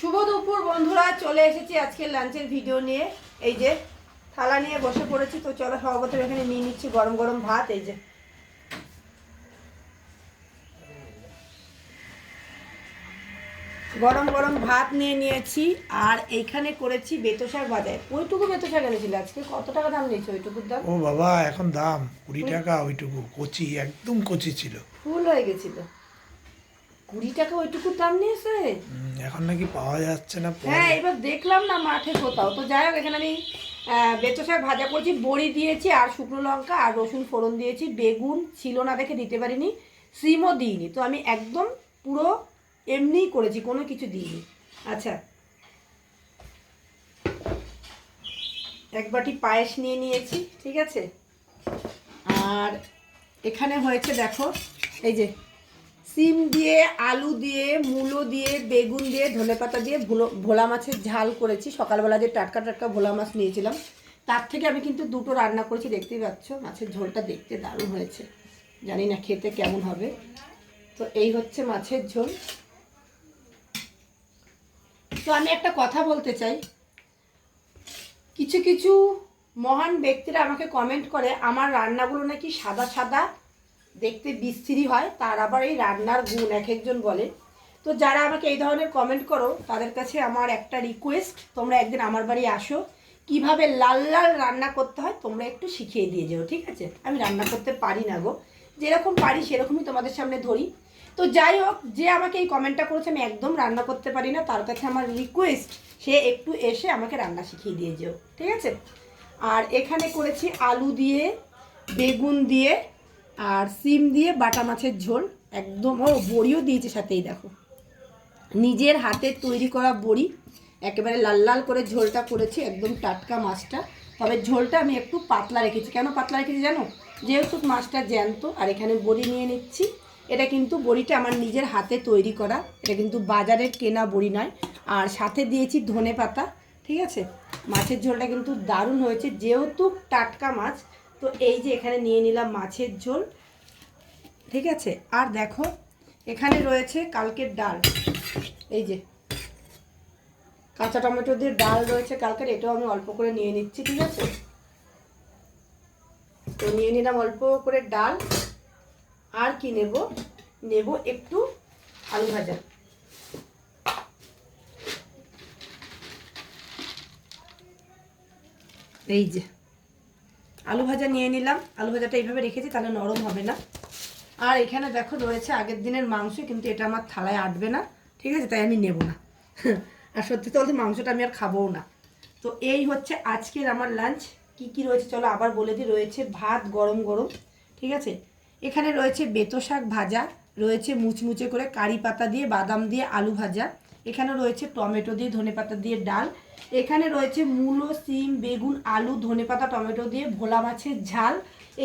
শুভ দুপুর বন্ধুরা চলে এসেছি আজকে লাঞ্চের ভিডিও নিয়ে। এই যে থালা নিয়ে বসে পড়েছি তো চলো সর্বপ্রথম এখানে নিয়ে নিচ্ছি গরম গরম ভাত এই যে। গরম গরম ভাত নিয়ে নিয়েছি আর এইখানে করেছি বেতো শাক ভাজা ওইটুকু বেতো শাক এনেছিল আজকে? কত টাকা দাম নিয়েছে ওইটুকুর দাম? ও বাবা এখন দাম কুড়ি টাকা ওইটুকু। কচি একদম কচি ছিল। ফুল হয়ে গেছিল। কুড়ি টাকা ওইটুকুর দাম নিয়েছে এখন নাকি পাওয়া যাচ্ছে না হ্যাঁ এবার দেখলাম না মাঠে কোথাও। তো যাই হোক এখানে আমি বেতো শাক ভাজা করছি বড়ি দিয়েছি আর শুকনো লঙ্কা আর রসুন ফোড়ন দিয়েছি। বেগুন ছিল না দেখে দিতে পারিনি সিমও দিইনি। তো আমি একদম পুরো এমনিই করেছি কোনো কিছু দিইনি। আচ্ছা। এক বাটি পায়েস নিয়ে নিয়েছি ঠিক আছে? আর এখানে হয়েছে দেখো এই যে সিম দিয়ে, আলু দিয়ে, মূলো দিয়ে, বেগুন দিয়ে, ধনেপাতা দিয়ে ভুলো- ভোলা মাছের ঝাল করেছি। সকালবেলা যে টাটকা টাটকা ভোলা মাছ নিয়েছিলাম, তার থেকে আমি কিন্তু দুটো রান্না করেছি। দেখতেই পাচ্ছ, মাছের ঝোলটা দেখতে দারুণ হয়েছে। জানি না খেতে কেমন হবে। তো এই হচ্ছে মাছের ঝোল। তো আমি একটা কথা বলতে চাই। কিছু কিছু মহান ব্যক্তিরা আমাকে কমেন্ট করে, আমার রান্নাগুলো নাকি সাদা সাদা দেখতে বিশ্রী হয়, তার আবার এই রান্নার গুণ এক একজন বলে। তো যারা আমাকে এই ধরনের কমেন্ট করো, তাদের কাছে আমার একটা রিকোয়েস্ট তোমরা একদিন আমার বাড়ি আসো। কীভাবে লাল লাল রান্না করতে হয়, তোমরা একটু শিখিয়ে দিয়ে যেও, ঠিক আছে? আমি রান্না করতে পারি না গো। যেরকম পারি, সেরকমই তোমাদের সামনে ধরি। তো যাই হোক, যে আমাকে এই কমেন্টটা করেছে, আমি একদম রান্না করতে পারি না। তার কাছে আমার রিকোয়েস্ট সে একটু এসে আমাকে রান্না শিখিয়ে দিয়ে যেও, ঠিক আছে? আর এখানে করেছি আলু দিয়ে, বেগুন দিয়ে আর সিম দিয়ে বাটা মাছের ঝোল। একদম ও বড়িও দিয়েছে সাথেই, দেখো। নিজের হাতে তৈরি করা বড়ি, একেবারে লাল লাল করে ঝোলটা করেছি একদম টাটকা মাছটা। তবে ঝোলটা আমি একটু পাতলা রেখেছি। কেন পাতলা রেখেছি জানো? যেহেতু মাছটা জ্যান্ত, আর এখানে বড়ি নিয়ে নিচ্ছি। এটা কিন্তু বড়িটা আমার নিজের হাতে তৈরি করা। এটা কিন্তু বাজারের কেনা বড়ি নয়। আর সাথে দিয়েছি ধনে পাতা, ঠিক আছে? মাছের ঝোলটা কিন্তু দারুণ হয়েছে, যেহেতু টাটকা মাছ। তো এই যে এখানে নিয়ে নিলাম মাছের ঝোল। ঠিক আছে? আর দেখো, এখানে রয়েছে কালকের ডাল। এই যে, কাঁচা টমেটো দিয়ে ডাল রয়েছে কালকের, এটাও আমি অল্প করে নিয়ে নিচ্ছি, ঠিক আছে? তো নিয়ে নিলাম অল্প করে ডাল। আর কি নেব? নেব একটু আলু ভাজা। এই যে, আলু ভাজা নিয়ে নিলাম। আলু ভাজাটা এইভাবে রেখেছি, তাহলে নরম হবে না। আর এখানে দেখো রয়েছে আগের দিনের মাংস, কিন্তু এটা আমার থালায় আটবে না, ঠিক আছে? তাই আমি নেব না। আর সত্যি তো বলতে মাংসটা আমি আর খাবোও না। তো এই হচ্ছে আজকের আমার লাঞ্চ কি কি রয়েছে চলো আবার বলে দিই। রয়েছে ভাত গরম গরম, ঠিক আছে? এখানে রয়েছে বেতো শাক ভাজা, রয়েছে মুচমুচে করে কারি পাতা দিয়ে, বাদাম দিয়ে আলু ভাজা। এখানে রয়েছে টমেটো দিয়ে ধনেপাতা দিয়ে ডাল। এখানে রয়েছে মূলো, সিম, বেগুন, আলু ধনেপাতা টমেটো দিয়ে ভোলা মাছের ঝাল।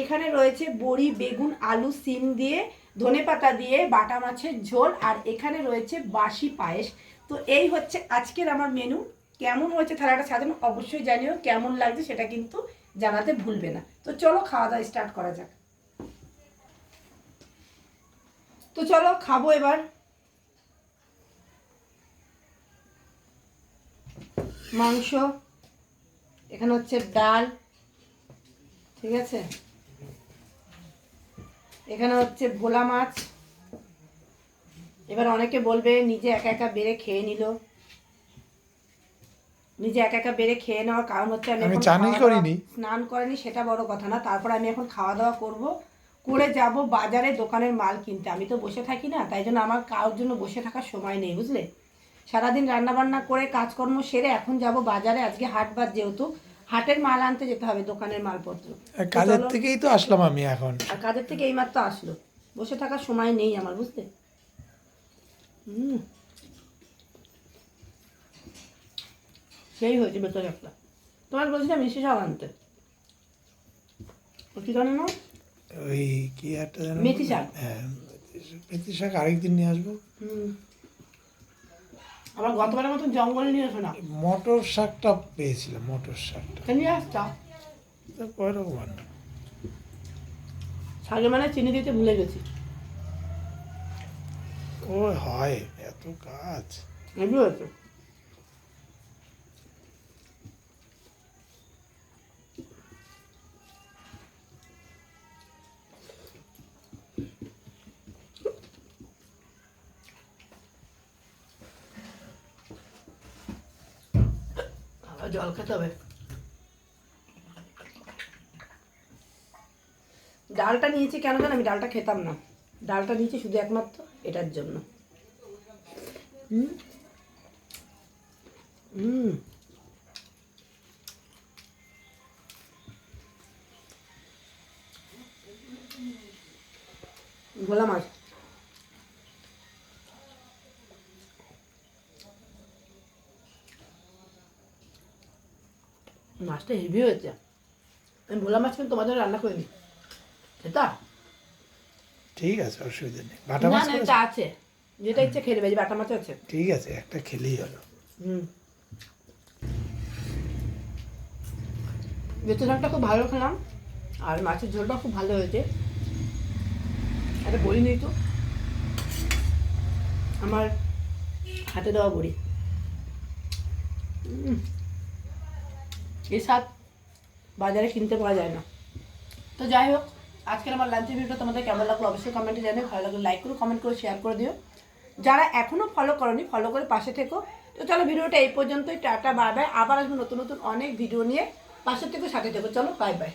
এখানে রয়েছে বড়ি, বেগুন, আলু, সিম দিয়ে ধনেপাতা দিয়ে, বাটা মাছের ঝোল, আর এখানে রয়েছে বাসি পায়েস। তো এই হচ্ছে আজকের আমার মেনু কেমন হয়েছে থালাটা সাজানো অবশ্যই জানিও, কেমন লাগছে সেটা কিন্তু জানাতে ভুলবে না। তো চলো খাওয়া দাওয়া স্টার্ট করা যাক। তো চলো খাব এবার। মাংস, এখানে হচ্ছে ডাল, ঠিক আছে? এখানে হচ্ছে ভোলা মাছ। এবার অনেকে বলবে নিজে একা একা বেড়ে খেয়ে নিল। নিজে একা একা বেড়ে খেয়ে নেওয়ার কারণ হচ্ছে আমি চানই করিনি। স্নান করেনি সেটা বড় কথা না। তারপর আমি এখন খাওয়া দাওয়া করব। করে যাব বাজারে দোকানের মাল কিনতে। আমি তো বসে থাকি না তাই জন্য আমার কারোর জন্য বসে থাকার সময় নেই বুঝলে? সারাদিন রান্না বান্না করে কাজকর্ম সেরে এখন যাব বাজারে। আজকে হাট বাদ যেহেতু হাটের মাল আনতে যেতে হবে দোকানের মালপত্র। কাজের থেকেই তো আসলাম আমি এখন। আর কাজের থেকে এইমাত্র আসলো। বসে থাকার সময় নেই আমার বুঝতে হুম। সেই হয়েছে বেতন একটা। তোমার বলছিলাম মিশি সব আনতে। কি জানো না? ওই কি একটা মেথি শাক। হ্যাঁ মেথি শাক আরেকদিন নিয়ে আসব। হুম। আবার গতবারের মতন জঙ্গল নিয়ে এসো না। মটর শাকটা পেয়েছিলাম মটর শাকটা। নিয়ে আসতা। কয় রকম? শাকে মানে চিনি দিতে ভুলে গেছি। ও হয় এত কাজ। হেভি জল খেতে হবে। ডালটা নিয়েছি কেন জানো? আমি ডালটা খেতাম না। ডালটা নিয়েছি শুধু একমাত্র এটার জন্য। হুম? হুম। গোলা মাছ মাছটা হেভি হয়েছে। আমি ভোলা মাছ কিন্তু তোমাদের রান্না করে করিনি। সেটা? ঠিক আছে অসুবিধা নেই। বাটা মাছ না আছে। যেটা ইচ্ছে খেয়ে নেবে যে বাটা মাছ আছে। ঠিক আছে একটা খেলেই হলো। হুম। শাকটা খুব ভালো খেলাম আর মাছের ঝোলটা খুব ভালো হয়েছে। এটা বড়ি নেই তো। আমার হাতে দেওয়া বড়ি। এই স্বাদ বাজারে কিনতে পাওয়া যায় না। তো যাই হোক, আজকের আমার লাঞ্চের ভিডিও তোমাদের কেমন লাগল অবশ্যই কমেন্টে জানে ভালো লাগলে লাইক করো কমেন্ট করে শেয়ার করে দিও। যারা এখনও ফলো করনি ফলো করে পাশে থেকো। তো চলো ভিডিওটা এই পর্যন্তই, টাটা বাই বাই আবার আসব নতুন নতুন অনেক ভিডিও নিয়ে। পাশে থেকে, সাথে থেকো। চলো বাই বাই